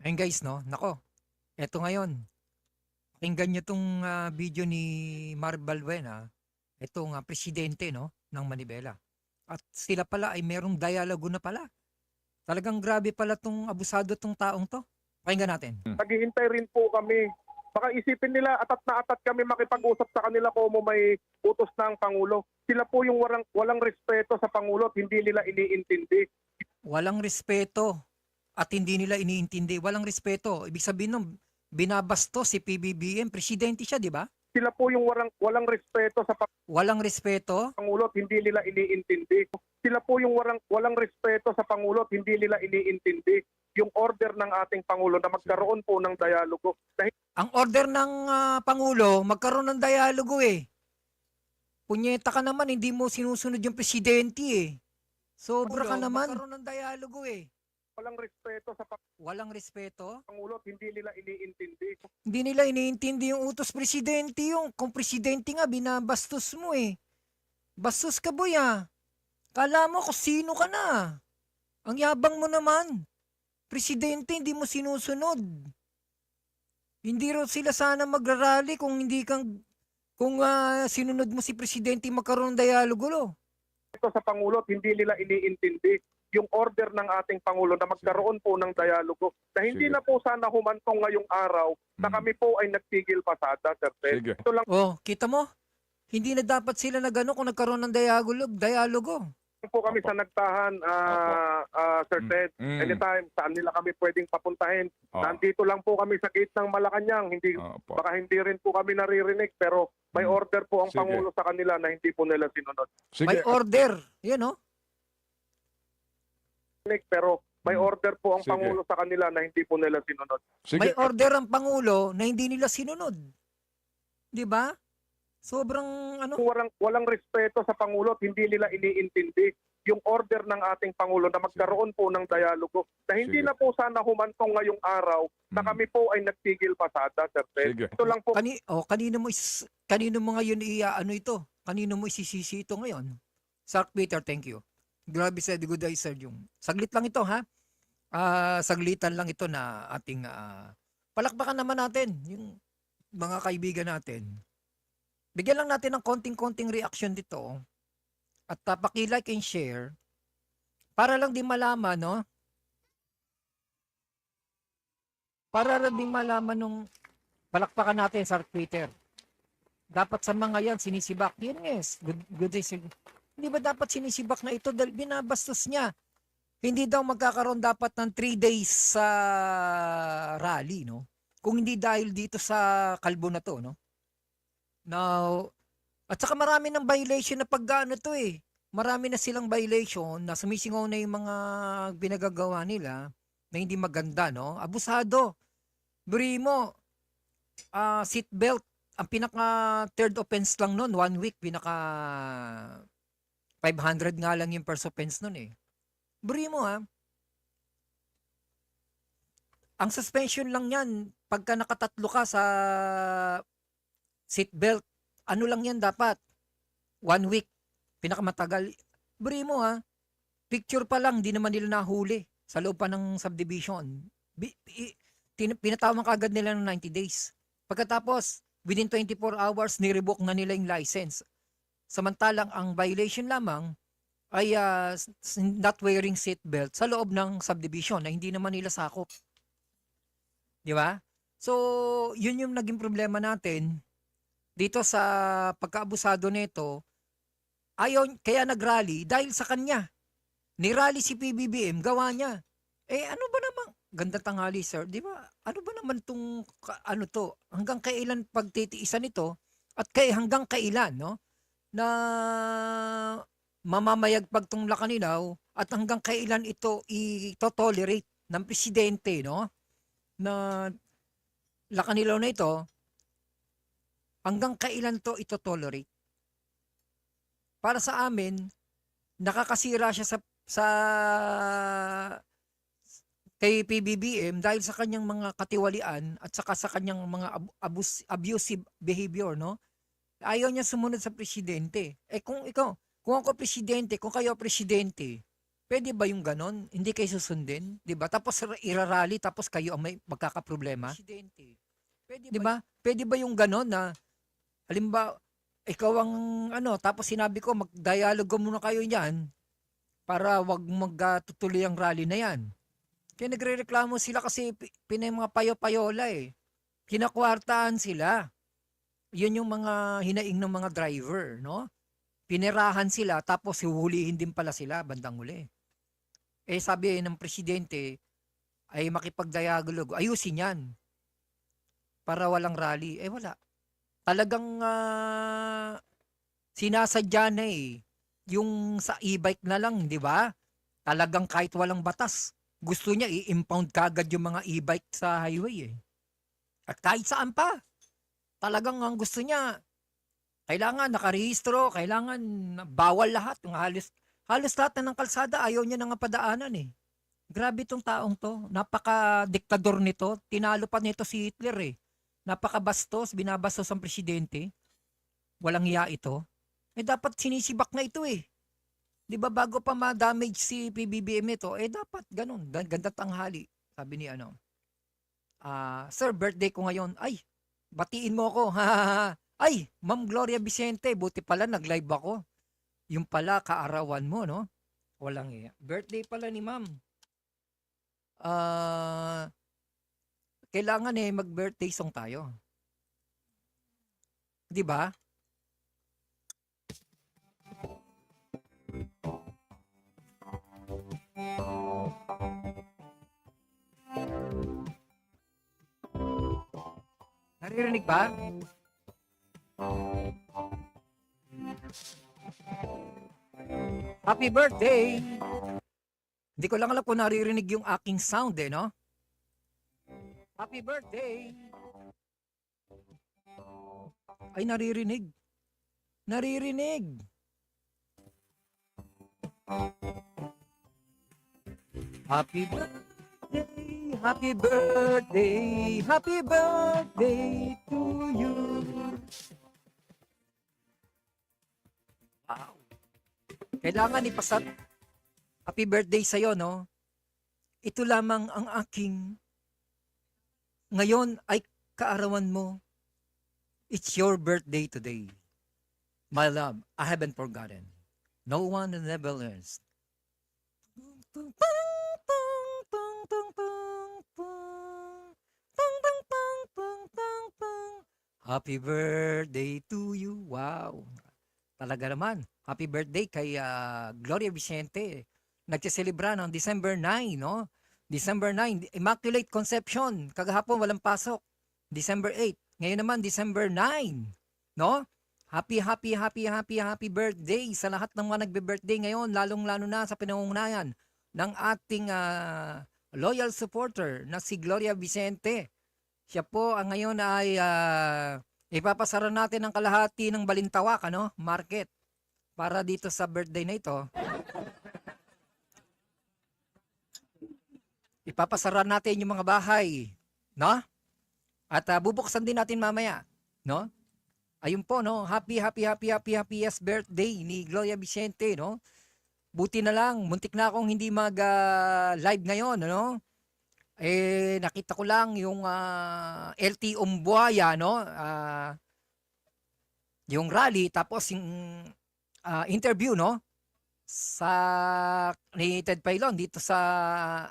Ayun guys, no? Nako, eto ngayon. Pakinggan nyo tong ah, video ni Mar Balbuena. Ito nga, presidente, no? Ng Manibela. At sila pala ay merong dialogo na pala. Talagang grabe pala tong abusado tong taong to. Pakinggan natin. Naghihintay rin po kami. Baka isipin nila atat na atat kami makipag-usap sa kanila kung may utos ng Pangulo. Sila po yung walang, walang respeto sa Pangulo at hindi nila iniintindi. Walang respeto at hindi nila iniintindi. Walang respeto. Ibig sabihin nung binabasto si PBBM, presidente siya, di ba? Sila po yung walang, walang respeto sa Walang respeto. Pangulo at hindi nila iniintindi. Sila po yung walang, walang respeto sa Pangulo at hindi nila iniintindi yung order ng ating Pangulo na magkaroon po ng dialogo. Dahil Ang order ng ah, Pangulo, magkaroon ng dialogo eh. Punyeta ka naman, hindi mo sinusunod yung presidente eh. Sobra ka naman. Magkaroon ng dialogo eh. Walang respeto sa Walang respeto. Pangulo at hindi nila iniintindi. Hindi nila iniintindi yung utos presidente yung. Kung presidente nga, binabastos mo eh. Bastos ka boy ah. Kala mo kung sino ka na. Ang yabang mo naman. Presidente, hindi mo sinusunod. Hindi raw sila sana magrarally kung hindi kang kung ah, sinunod mo si presidente magkaroon ng dialogo lo. Ito sa Pangulo hindi nila iniintindi yung order ng ating Pangulo na magkaroon po ng dialogo na hindi Sige. na po sana humantong ngayong araw na Mm. kami po ay nagtigil pasada, Sir Ted. Sige. Ito lang Oh, kita mo? Hindi na dapat sila na gano'n kung nagkaroon ng dialogo. dialogo. po kami sa nagtahan, ah, ah, Sir Mm. Ted. Mm. Anytime, saan nila kami pwedeng papuntahin. Oo. Nandito lang po kami sa gate ng Malacanang. Hindi, Opo. baka hindi rin po kami naririnig pero may Mm. order po ang Sige. Pangulo sa kanila na hindi po nila sinunod. Sige. May order. Yan oh. Pero may Mm. order po ang Sige. Pangulo sa kanila na hindi po nila sinunod. Sige. May order ang Pangulo na hindi nila sinunod. 'Di ba? Sobrang ano, walang, walang respeto sa Pangulo at hindi nila iniintindi yung order ng ating Pangulo na magkaroon po ng dialogo na hindi Sige. na po sana humantong ngayong araw na Mm. kami po ay nagtigil pasada, Sir Ted. Sige. Ito lang po kani oh, kanino mo is, kanino mo ngayon i ano ito? Kanino mo isisisi ito ngayon? Sark Peter, thank you. Grabe sa good day, Sir Jung. Saglit lang ito, ha? Ah, saglitan lang ito na ating ah, palakpakan naman natin yung mga kaibigan natin. Bigyan lang natin ng konting-konting reaction dito. At uh, paki-like and share para lang din malaman, no? Para lang din malaman nung palakpakan natin sa Twitter. Dapat sa mga yan, sinisibak. Yan yes, good, good day, sir. Hindi ba dapat sinisibak na ito dahil binabastos niya? Hindi daw magkakaroon dapat ng 3 days sa rally, no? Kung hindi dahil dito sa kalbo na to, no? Now, at saka marami ng violation na paggaano to eh. Marami na silang violation na sumisingaw na yung mga binagagawa nila na hindi maganda, no? Abusado. Buri mo, ah seatbelt, ang pinaka third offense lang nun, one week, pinaka 500 nga lang yung first offense nun eh. Buri mo ha, ang suspension lang yan, pagka nakatatlo ka sa seatbelt, ano lang yan dapat? One week, pinakamatagal. Buri mo ha, picture pa lang, di naman nila nahuli sa loob pa ng subdivision. Pinatawan kagad nila ng 90 days. Pagkatapos, within 24 hours, nirevoke na nila yung license. Samantalang ang violation lamang ay s- not wearing seatbelt sa loob ng subdivision na hindi naman nila sakop. Di ba? So, yun yung naging problema natin dito sa pagkaabusado nito. Ayaw, kaya nagrally dahil sa kanya. Nirally si PBBM, gawa niya. Eh ano ba namang ganda tanghali sir, 'di ba? Ano ba naman tong ano to? Hanggang kailan pagtitiisan ito? At kay hanggang kailan, no? Na mamamayagpag tong Lacaninaw at hanggang kailan ito i-tolerate ng presidente, no? Na Lacaninaw na ito hanggang kailan to ito-tolerate? Para sa amin, nakakasira siya sa sa kay PBBM dahil sa kanyang mga katiwalian at saka sa kanyang mga ab- abus- abusive behavior, no? Ayaw niya sumunod sa presidente. Eh kung ikaw, kung ako presidente, kung kayo presidente, Pwede ba yung ganon? Hindi kayo susundin? Di ba? Tapos ra- irarally, tapos kayo ang may magkakaproblema? Di ba? Pwede ba yung ganon na, halimbawa, ikaw ang ano, tapos sinabi ko, mag-dialogue muna kayo niyan para wag magtutuloy ang rally na yan. Kaya nagre-reklamo sila kasi pi- pinay mga payo-payola eh. Kinakwartaan sila. Yun yung mga hinaing ng mga driver, no? Pinirahan sila tapos huhulihin din pala sila bandang huli. Eh sabi ng presidente ay makipag-dialogue, ayusin yan. Para walang rally. Eh wala. Talagang ah, sinasadya na eh. Yung sa e-bike na lang, di ba? Talagang kahit walang batas. Gusto niya i-impound kagad yung mga e-bike sa highway eh. At kahit saan pa. Talagang ang gusto niya, kailangan nakarehistro, kailangan bawal lahat. Yung halos, halos lahat na ng kalsada, ayaw niya na nga padaanan eh. Grabe tong taong to. Napaka-diktador nito. Tinalo pa nito si Hitler eh. Napaka-bastos, binabastos ang presidente. Walang iya ito. Eh dapat sinisibak na ito eh. 'Di ba bago pa ma-damage si PBBM ito, eh dapat ganun, gan- ganda tanghali. Sabi ni ano. Ah, sir, birthday ko ngayon. Ay, batiin mo ako. Ay, Ma'am Gloria Vicente, buti pala nag-live ako. Yung pala kaarawan mo, no? Walang iya. Birthday pala ni Ma'am. Ah, kailangan eh mag-birthday song tayo. 'Di ba? Naririnig ba? Happy birthday! Hindi ko lang alam kung naririnig yung aking sound eh, no? Happy birthday! Ay, naririnig. Naririnig. Happy birthday, happy birthday, happy birthday to you. Wow. Kailangan ipasat happy birthday sa'yo, no? Ito lamang ang aking ngayon ay kaarawan mo. It's your birthday today. My love, I haven't forgotten. No one never learns. Happy birthday to you. Wow. Talaga naman. Happy birthday kay ah, Gloria Vicente. Nagsiselebra ng December 9, no? December 9, Immaculate Conception. Kagahapon walang pasok. December 8. Ngayon naman December 9, no? Happy, happy, happy, happy, happy birthday sa lahat ng mga nagbe-birthday ngayon, lalong-lalo na sa pinangungunayan ng ating ah, loyal supporter na si Gloria Vicente. Siya po ang ngayon ay ah, ipapasara natin ang kalahati ng Balintawak, ano, market para dito sa birthday na ito. Ipapasara natin yung mga bahay, no? At ah, bubuksan din natin mamaya, no? Ayun po, no? Happy, happy, happy, happy, happiest birthday ni Gloria Vicente, no? Buti na lang, muntik na akong hindi mag-live ngayon, ano? Eh, nakita ko lang yung ah, LT Umbuaya, no? Ah, yung rally, tapos yung ah, interview, no? Sa ni Ted Pailon dito sa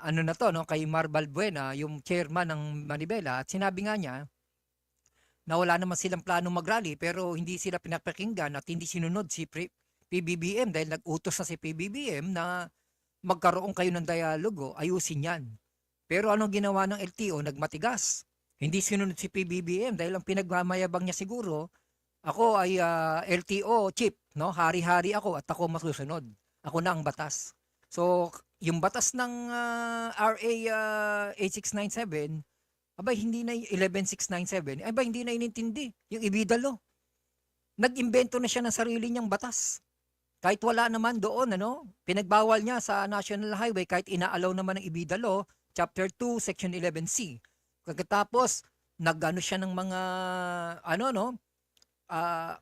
ano na to, no? Kay Mar Balbuena, yung chairman ng Manibela. At sinabi nga niya, na wala naman silang plano mag-rally pero hindi sila pinapakinggan at hindi sinunod si PBBM dahil nag-utos na si PBBM na magkaroon kayo ng dialogo, ayusin yan. Pero anong ginawa ng LTO? Nagmatigas. Hindi sinunod si PBBM dahil ang pinagmamayabang niya siguro, ako ay ah, LTO chief, no? Hari-hari ako at ako masusunod. Ako na ang batas. So, yung batas ng ah, RA ah, 8697 Abay, hindi na y- 11697. Abay, hindi na inintindi. Yung ibidalo. Nag-imbento na siya ng sarili niyang batas. Kahit wala naman doon, ano, pinagbawal niya sa National Highway kahit inaalaw naman ng ibidalo, Chapter 2, Section 11C. Pagkatapos, nag-ano siya ng mga, ano, no, ah,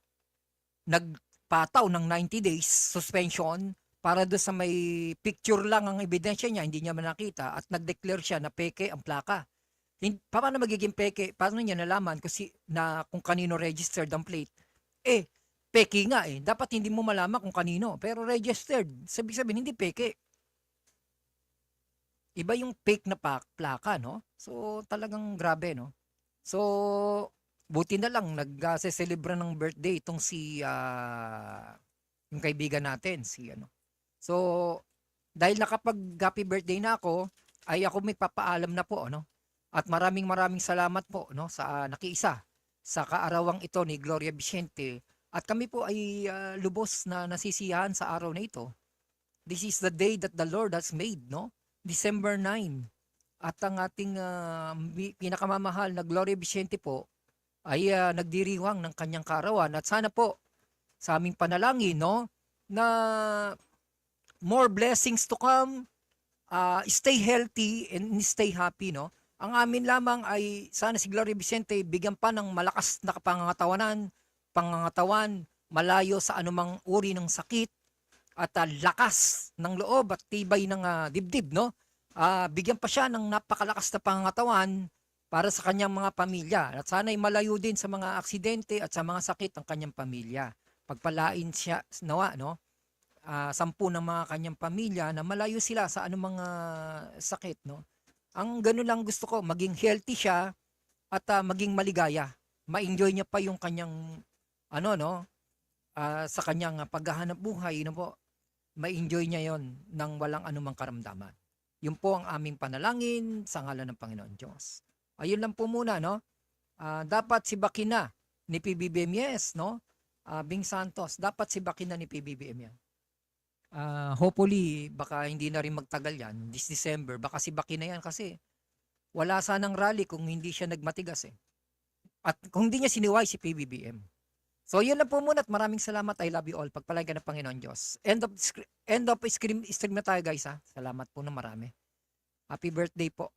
nagpataw ng 90 days suspension para doon sa may picture lang ang ebidensya niya, hindi niya man nakita at nag-declare siya na peke ang plaka. Paano magiging peke? Paano niya nalaman kung, si, na kung kanino registered ang plate? Eh, peke nga eh. Dapat hindi mo malaman kung kanino. Pero registered. Sabi sabihin, hindi peke. Iba yung fake na plaka, no? So, talagang grabe, no? So, buti na lang, nag-celebrate ng birthday itong si, ah, yung kaibigan natin, si ano. So, dahil nakapag happy birthday na ako, ay ako may papaalam na po, ano? At maraming maraming salamat po, no? Sa nakiisa sa kaarawang ito ni Gloria Vicente. At kami po ay ah, lubos na nasisiyahan sa araw na ito. This is the day that the Lord has made, no? December 9. At ang ating mi- pinakamamahal na Gloria Vicente po ay ah, nagdiriwang ng kanyang kaarawan. At sana po sa aming panalangin, no, na more blessings to come, ah, stay healthy and stay happy, no. Ang amin lamang ay sana si Gloria Vicente bigyan pa ng malakas na pangangatawanan, pangangatawan, malayo sa anumang uri ng sakit at ah, lakas ng loob at tibay ng ah, dibdib, no? Ah, bigyan pa siya ng napakalakas na pangangatawan para sa kanyang mga pamilya. At sana ay malayo din sa mga aksidente at sa mga sakit ng kanyang pamilya. Pagpalain siya nawa, no? Ah, sampu ng mga kanyang pamilya na malayo sila sa anumang ah, sakit, no? Ang ganun lang gusto ko, maging healthy siya at ah, maging maligaya. Ma-enjoy niya pa yung kanyang ano no, ah, sa kanyang ah, paghahanap buhay, no po. Ma-enjoy niya 'yon nang walang anumang karamdaman. Yun po ang aming panalangin sa ngalan ng Panginoon Diyos. Ayun lang po muna, no? Ah, dapat si Bakina ni PBBM, yes, no? Ah, Bing Santos, dapat si Bakina ni PBBM yan. Ah, hopefully, baka hindi na rin magtagal yan. This December, baka si Bakina yan kasi wala sanang rally kung hindi siya nagmatigas eh. At kung hindi niya siniway si PBBM. So, yun lang po muna at maraming salamat. I love you all. Pagpalaga ng Panginoon Diyos. End of, end of stream, stream na tayo guys ha. Salamat po na marami. Happy birthday po.